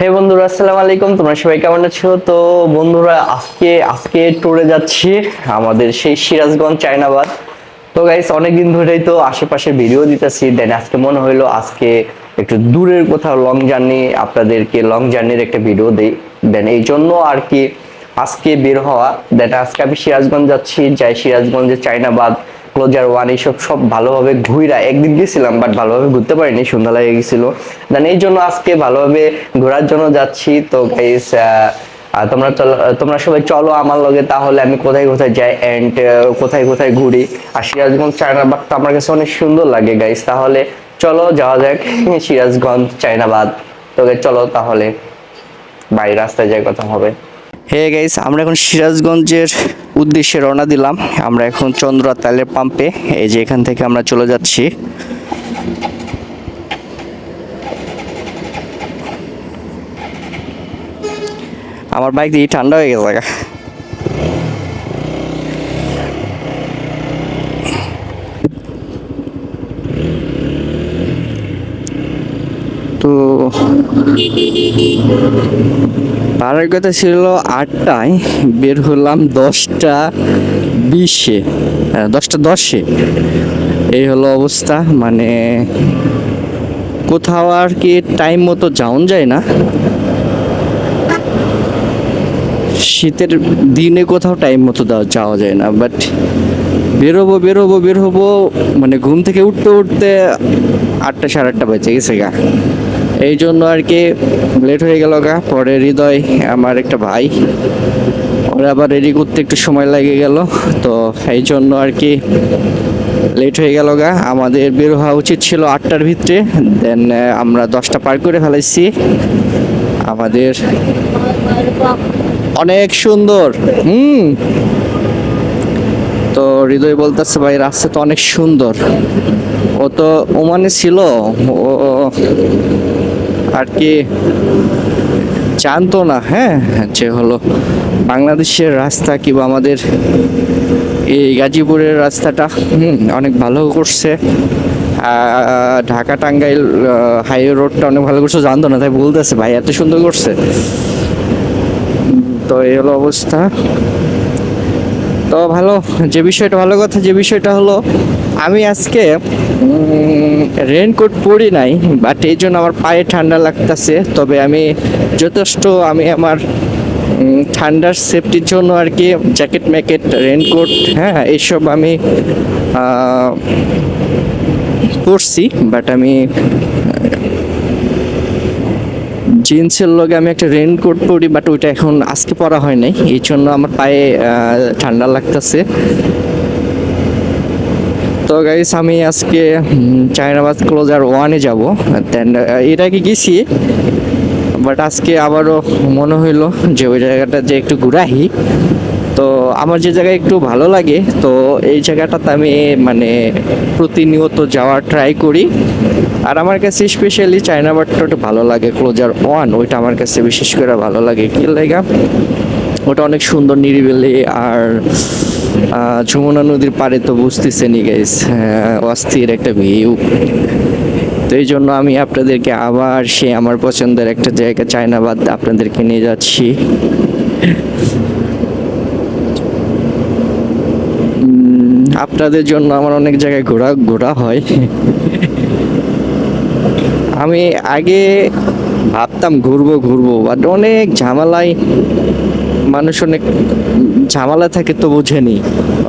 হে বন্ধুরা, আসসালামু আলাইকুম। তোমরা সবাই কেমন আছো? তো বন্ধুরা, আজকে আজকে ট্যুরে যাচ্ছি আমাদের সেই সিরাজগঞ্জ চায়নাবাদ। তো গাইস অনেকদিন ধরেই তো আশেপাশে ভিডিও দিতেছি। দেন আজকে মনে হইল আজকে একটু দূরের কোথাও লং জার্নি আপনাদেরকে লং জার্নির একটা ভিডিও দেই। দেন এই জন্য আর কি আজকে বের হওয়া। দেন আজকে আমি সিরাজগঞ্জ যাচ্ছি। যাই সিরাজগঞ্জে চায়নাবাদ। ক্লোজার ওয়ান এইসব সব ভালোভাবে ঘুরা একদিন গেছিলাম বাট ভালোভাবে ঘুরতে পারিনি সন্ধ্যা লেগে গেছিল। দেন এই জন্য আজকে ভালোভাবে ঘোরার জন্য যাচ্ছি। তো গাইস তোমরা চলো তোমরা সবাই চলো আমার লগে তাহলে আমি কোথায় কোথায় যাই অ্যান্ড কোথায় কোথায় ঘুরি। আর সিরাজগঞ্জ চায়নাবাগ তো আমার কাছে অনেক সুন্দর লাগে গাইস তাহলে চলো যাওয়া যাক সিরাজগঞ্জ চায়নাবাদ তো guys, চলো তাহলে। বাই রাস্তায় যাই কথা হবে হে গাইস আমরা এখন সিরাজগঞ্জের উদ্দেশ্যে রওনা দিলাম। আমরা এখন চন্দ্রা তেলের পাম্পে এই যে এখান থেকে আমরা চলে যাচ্ছি। আমার বাইক দিয়ে ঠান্ডা হয়ে গেছে। পাড়ার কথা ছিল আটটায় বের হলাম দশটা বিশে হ্যাঁ, দশটা দশে। এই হলো অবস্থা মানে কোথাও আর কি টাইম মতো যাওন যায় না। শীতের দিনে কোথাও টাইম মতো যাওয়া যায় না বাট বেরোবো বেরোবো বের হব মানে ঘুম থেকে উঠতে উঠতে আটটা সাড়ে আটটা বেজে গেছে গা। এই জন্য আর কি লেট হয়ে গেল গা। পরে হৃদয় আমার একটা ভাই। ওরা আবার রেডি করতে একটু সময় লেগে গেল। তো এই জন্য আর কি লেট হয়ে গেল গা। আমাদের বের হওয়া উচিত ছিল আটটার ভিতরে। দেন আমরা দশটা পার করে ফেলাইছি। আমাদের অনেক সুন্দর। হুম। তো হৃদয় বলতেছে, ভাই, রাস্তা তো অনেক সুন্দর। ও তো ওমানে ছিল। ও। আর কি জানতো না হ্যাঁ? যে হলো বাংলাদেশের রাস্তা কিংবা আমাদের এই গাজীপুরের রাস্তাটা অনেক ভালো করছে। ঢাকা টাঙ্গাইল হাইওয়ে রোডটা অনেক ভালো করছে। জানতো না, তাই বলতেছে, ভাই, এত সুন্দর করছে। তো এই হলো অবস্থা। তো ভালো, যে বিষয়টা, ভালো কথা, যে বিষয়টা হলো, আমি আজকে রেনকোট পরি নাই বাট এই জন্য আমার পায়ে ঠান্ডা লাগতেছে। তবে আমি যথেষ্ট আমি আমার ঠান্ডার সেফটির জন্য আর কি জ্যাকেট ম্যাকেট রেনকোট হ্যাঁ এইসব আমি পরছি বাট আমি, জিন্সের লগে আমি একটা রেনকোট পরি বাট ওইটা এখন আজকে পরা হয় নাই। এই জন্য আমার পায়ে ঠান্ডা লাগতেছে। তো গাইস আমি আজকে চায়নাবাদ ক্লোজার ওয়ানে যাব। দেন এর আগে গেছি? বাট আজকে আবারও মনে হইল যে ওই জায়গাটা যে একটু ঘুরাহি। তো আমার যে জায়গায় একটু ভালো লাগে, তো এই জায়গাটাতে আমি মানে প্রতিনিয়ত যাওয়ার ট্রাই করি। আর আমার কাছে স্পেশালি চায়না বাটটা একটু ভালো লাগে ক্লোজার ওয়ান ওইটা আমার কাছে বিশেষ করে ভালো লাগে। কি লাগা? ওটা অনেক সুন্দর, নিরিবিলি, আর যমুনা নদীর পাড়ে তো বুঝতেছেনই গাইস অস্থির একটা ভিউ তো এই জন্য আমি আপনাদেরকে আবার সে আমার পছন্দের একটা জায়গা চায়নাবাদ আপনাদেরকে নিয়ে যাচ্ছি। আপনাদের জন্য আমার অনেক জায়গায় ঘোরা ঘোরা হয়। আমি আগে ভাবতাম ঘুরবো ঘুরবো বাট অনেক ঝামেলায় মানুষ অনেক ঝামেলা থাকে তো বোঝেনি।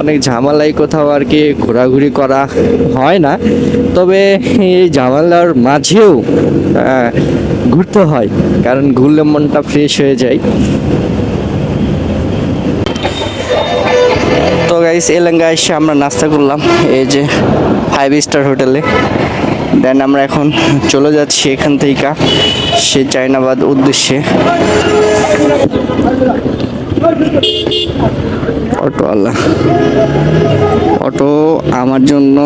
অনেক ঝামেলায় কোথাও আর কি ঘোরাঘুরি করা হয় না। তবে এই ঝামেলার মাঝেও ঘুরতে হয়, কারণ ঘুরলে মনটা ফ্রেশ হয়ে যায়। তো গাইস এলেঙ্গা এসে আমরা নাস্তা করলাম, এই যে ফাইভ স্টার হোটেলে দেন আমরা এখন চলে যাচ্ছি এখান থেকে সে চায়নাবাদ উদ্দেশ্যে। অটোওয়ালা অটো আমার জন্য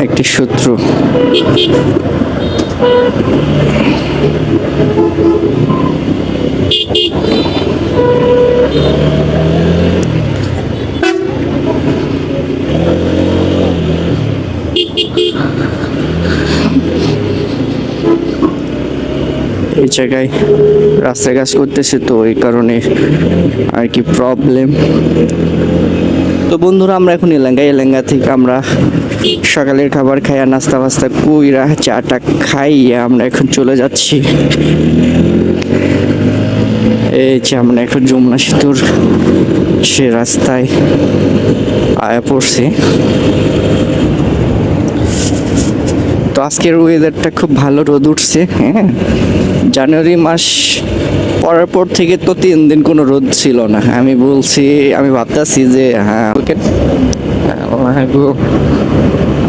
একটি শত্রু এই জায়গায় রাস্তায় কাজ করতেছে, তো এই কারণে আর কি প্রবলেম তো বন্ধুরা, আমরা এখন এলাঙ্গা এলাঙ্গা থেকে আমরা সকালের খাবার খাইয়া নাস্তা ফাস্তা কইরা চাটা খাইয়া আমরা এখন চলে যাচ্ছি। এই যে আমরা এখন যমুনা সেতুর সে রাস্তায় আয়া পড়ছি। তো আজকের ওয়েদারটা খুব ভালো রোদ উঠছে হ্যাঁ? জানুয়ারি মাস পড়ার পর থেকে তো তিন দিন কোনো রোদ ছিল না। আমি বলছি, আমি ভাবতেছি যে হ্যাঁ ওকে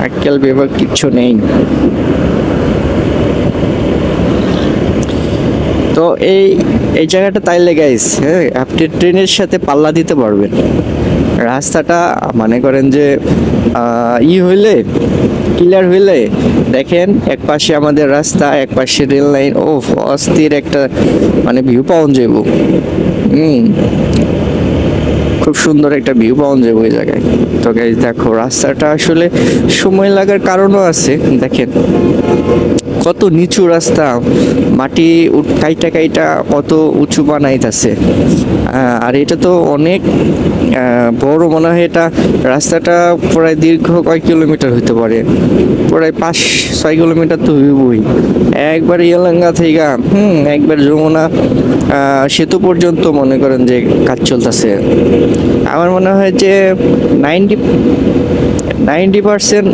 আজকাল বিভাগ কিচ্ছু নেই। তো এই এই জায়গাটা তাইলে গাইস হ্যাঁ আপনি ট্রেনের সাথে পাল্লা দিতে পারবেন। রাস্তাটা, মনে করেন যে ই হইলে ক্লিয়ার হইলে দেখেন এক পাশে আমাদের রাস্তা, এক পাশে রেল লাইন ও অস্থির একটা মানে ভিউ পাওয়া যাইব। হুম, খুব সুন্দর একটা ভিউ পাওয়া যাবে ওই জায়গায়। তো গাইজ দেখো, রাস্তাটা আসলে সময় লাগার কারণও আছে, দেখেন। কত নিচু রাস্তা, মাটি কাইটা কাইটা কত উঁচু বানাইতেছে। আর এটা তো অনেক বড় মনে হয় এটা রাস্তাটা প্রায় দীর্ঘ কয় কিলোমিটার হতে পারে। প্রায় পাঁচ, ছয় কিলোমিটার তো হইবই। একবার ইয়েলাঙ্গা থেকে হুম, একবার যমুনা সেতু পর্যন্ত মনে করেন যে কাজ চলতেছে। আমার মনে হয় যে ninety ninety percent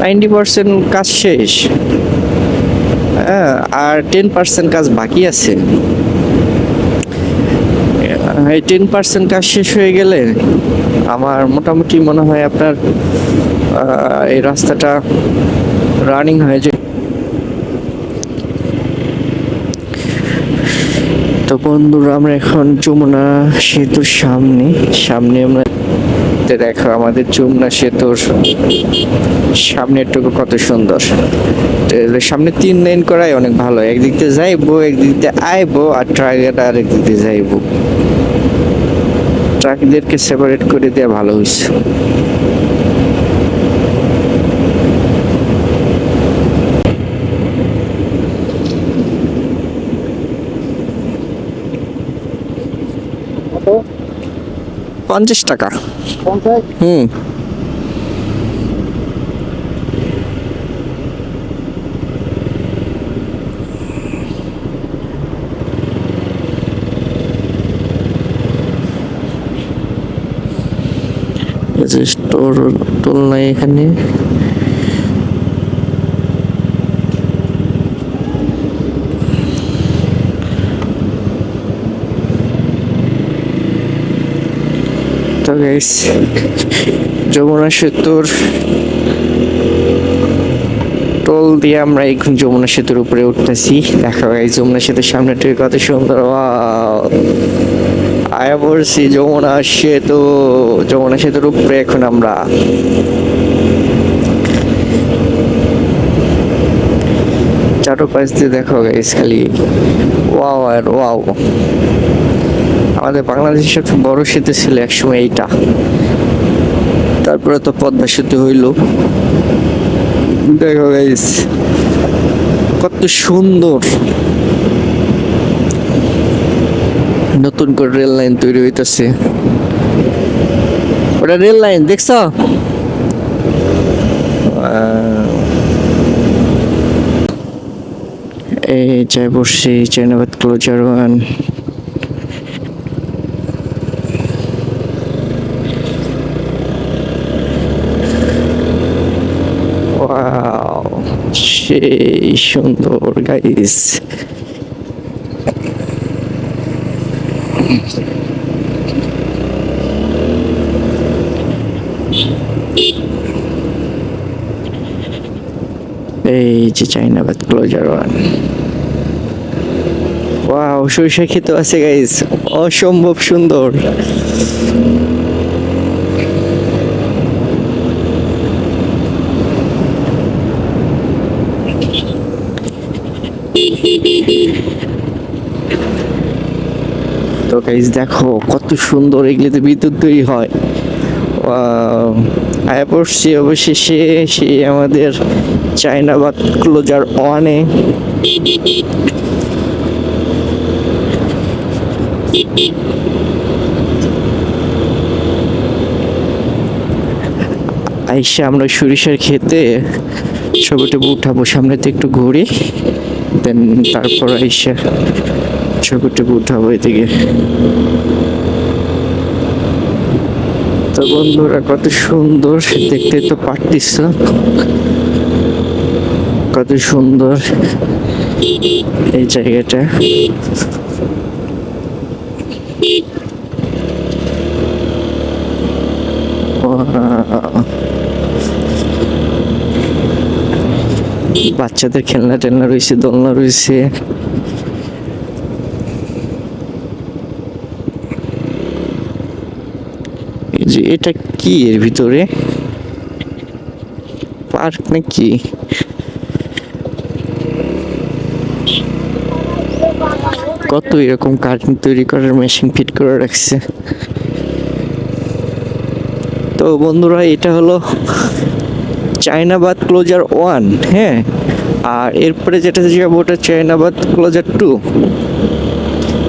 ninety percent কাজ শেষ। হ্যাঁ আর টেন পার্সেন্ট কাজ বাকি আছে। এই টেন পার্সেন্ট কাজ শেষ হয়ে গেলে আমার মোটামুটি মনে হয় আপনার এই রাস্তাটা রানিং হয়ে যায়। তো বন্ধুরা, আমরা এখন যমুনা সেতুর সামনে সামনে আমরা তো দেখো আমাদের যমুনা সেতুর সামনের টুকু কত সুন্দর। সামনে তিন লাইন করাই অনেক ভালো। একদিক দিয়ে যাইবো, একদিক দিয়ে আইবো, আর ট্রাকেটা আরেক দিক দিয়ে যাইবো। ট্রাকদেরকে সেপারেট করে দেওয়া ভালো হয়েছে পঞ্চাশ টাকা। হুম। যে স্টোর টোল নাই এখানে। গাইস যমুনা সেতুর টোল দিয়ে আমরা এখন যমুনা সেতুর উপরে উঠতেছি। দেখা গাইস যমুনা সেতুর সামনে সামনেটা কত সুন্দর! আয়া পড়ছি যমুনা সেতু। যমুনা সেতুর উপরে এখন আমরা। চারপাশ দিয়ে দেখো গাইস খালি। ওয়াও আর ওয়াও আমাদের বাংলাদেশের সবচেয়ে বড় সেতু ছিল একসময় এইটা। তারপরে তো পদ্মা সেতু হইল। দেখো কত সুন্দর। নতুন করে রেল লাইন তৈরি হইতেছে। ওটা রেল লাইন দেখছ? এই যাই বসছি চাইনাবাদ ক্লোজার ওয়ান ওয়াও সেই সুন্দর গাইস। এই যে চাইনাবাদ ক্লোজার ওয়ান ওয়াও সরিষা আছে গাইস। অসম্ভব সুন্দর। তো গাইস দেখো, কত সুন্দর এগুলিতে বিদ্যুৎ তৈরি হয় Wow! আয়া পড়ছি অবশেষে সে আমাদের চায়নাবাদ ক্লোজার ওয়ানে আইসা আমরা সরিষার খেতে ছবিটা উঠাবো সামনে তো একটু ঘুরি দেন তারপর আইসা ছবিটা উঠাবো এদিকে। তো বন্ধুরা, কত সুন্দর দেখতে তো পারতিস কত সুন্দর এই জায়গাটা। বাচ্চাদের খেলনা টেলনা রয়েছে, দোলনা রয়েছে। যে এটা কি এর ভিতরে? পার্ক নাকি? কত এরকম কার্টুন তৈরি করার মেশিন ফিট করে রাখছে। তো বন্ধুরা, এটা হলো চায়নাবাদ ক্লোজার ওয়ান হ্যাঁ? আর এরপরে যেটা যাব ওটা চায়নাবাদ ক্লোজার টু।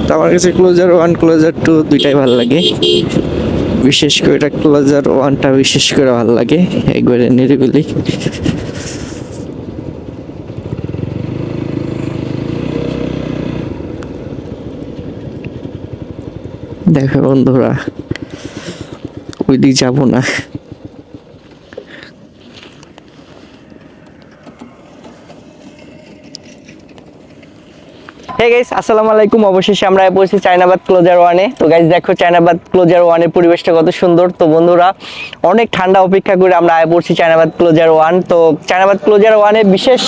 তো আমার কাছে ক্লোজার ওয়ান, ক্লোজার টু দুইটাই ভালো লাগে। বিশেষ করে ক্লোজার ওয়ানটা বিশেষ করে ভালো লাগে, একবারে নিরিবিলি। দেখো বন্ধুরা, ওইদিক যাব না। হে গাইস আসসালামু আলাইকুম। অবশেষে আমরা পৌঁছেছি চায়নাবাদ ক্লোজার ওয়ানে তো গাইস দেখো চায়নাবাদ ক্লোজার ওয়ানের পরিবেশটা কত সুন্দর। তো বন্ধুরা, অনেক ঠান্ডা অপেক্ষা করে আমরা আয় পড়ছি চায়নাবাদ ক্লোজার ওয়ান তো চায়নাবাদ ক্লোজার ওয়ানে বিশেষ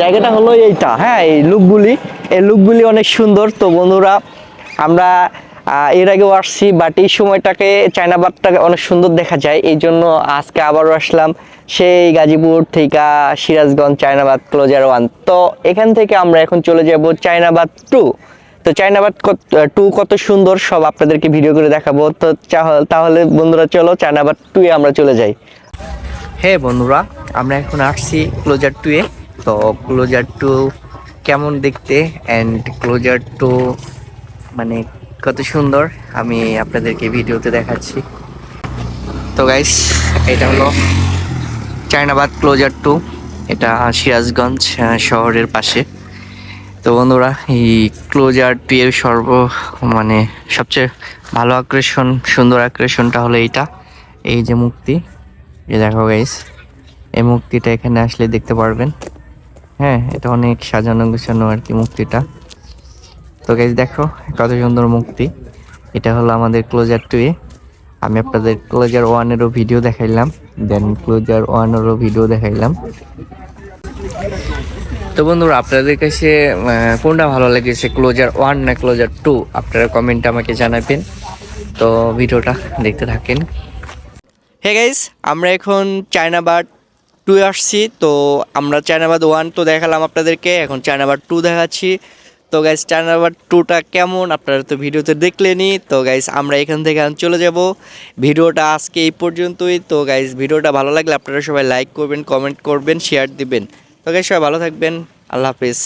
জায়গাটা হলো এইটা হ্যাঁ এই লুকগুলি। এই লুকগুলি অনেক সুন্দর। তো বন্ধুরা, আমরা এর আগেও আসছি বাট এই সময়টাকে চায়নাবাদটাকে অনেক সুন্দর দেখা যায়। এই জন্য আজকে আবারও আসলাম সেই গাজীপুর থেকে সিরাজগঞ্জ চায়নাবাদ ক্লোজার ওয়ান তো এখান থেকে আমরা এখন চলে যাব চায়নাবাদ টু তো চায়নাবাদ টু কত সুন্দর সব আপনাদেরকে ভিডিও করে দেখাবো। তো তাহলে বন্ধুরা চলো চায়নাবাদ টু এ আমরা চলে যাই। হ্যাঁ বন্ধুরা, আমরা এখন আসছি ক্লোজার টু এ। তো ক্লোজার টু কেমন দেখতে? অ্যান্ড ক্লোজার টু মানে কত সুন্দর। আমি আপনাদেরকে ভিডিওতে দেখাচ্ছি। তো গাইস এটা হলো চায়নাবাদ ক্লোজার টু এটা সিরাজগঞ্জ শহরের পাশে। তো বন্ধুরা, এই ক্লোজার টু এর সর্ব মানে সবচেয়ে ভালো আকর্ষণ, সুন্দর আকর্ষণটা হলো এইটা। এই যে মুক্তি যে দেখো গাইস এই মুক্তিটা এখানে আসলে দেখতে পারবেন। হ্যাঁ এটা অনেক সাজানো গোছানো আর কি মুক্তিটা তো গাইজ দেখো, কত সুন্দর মুক্তি। এটা হলো আমাদের ক্লোজার টু এ। আমি আপনাদের ক্লোজার ওয়ানেরও ভিডিও দেখাইলাম। দেন ক্লোজার ওয়ানেরও ভিডিও দেখাইলাম। তো বন্ধুরা, আপনাদের কাছে কোনটা ভালো লেগেছে ক্লোজার ওয়ান না ক্লোজার টু আপনারা কমেন্টে আমাকে জানাবেন। তো ভিডিওটা দেখতে থাকেন। হে গাইস আমরা এখন চায়না চায়নাবাদ টু আসছি। তো আমরা চায়না চায়নাবাদ ওয়ান তো দেখালাম আপনাদেরকে। এখন চায়না চায়নাবাদ টু দেখাচ্ছি। তো গাইস ওভার টুটা কেমন? আপনারা তো ভিডিওতে দেখলেনি তো গাইস আমরা এখান থেকে চলে যাব। ভিডিওটা আজকে এই পর্যন্তই। তো গাইস ভিডিওটা ভালো লাগলে আপনারা সবাই লাইক করবেন কমেন্ট করবেন শেয়ার দিবেন। তো গাইস সবাই ভালো থাকবেন। আল্লাহ হাফিজ।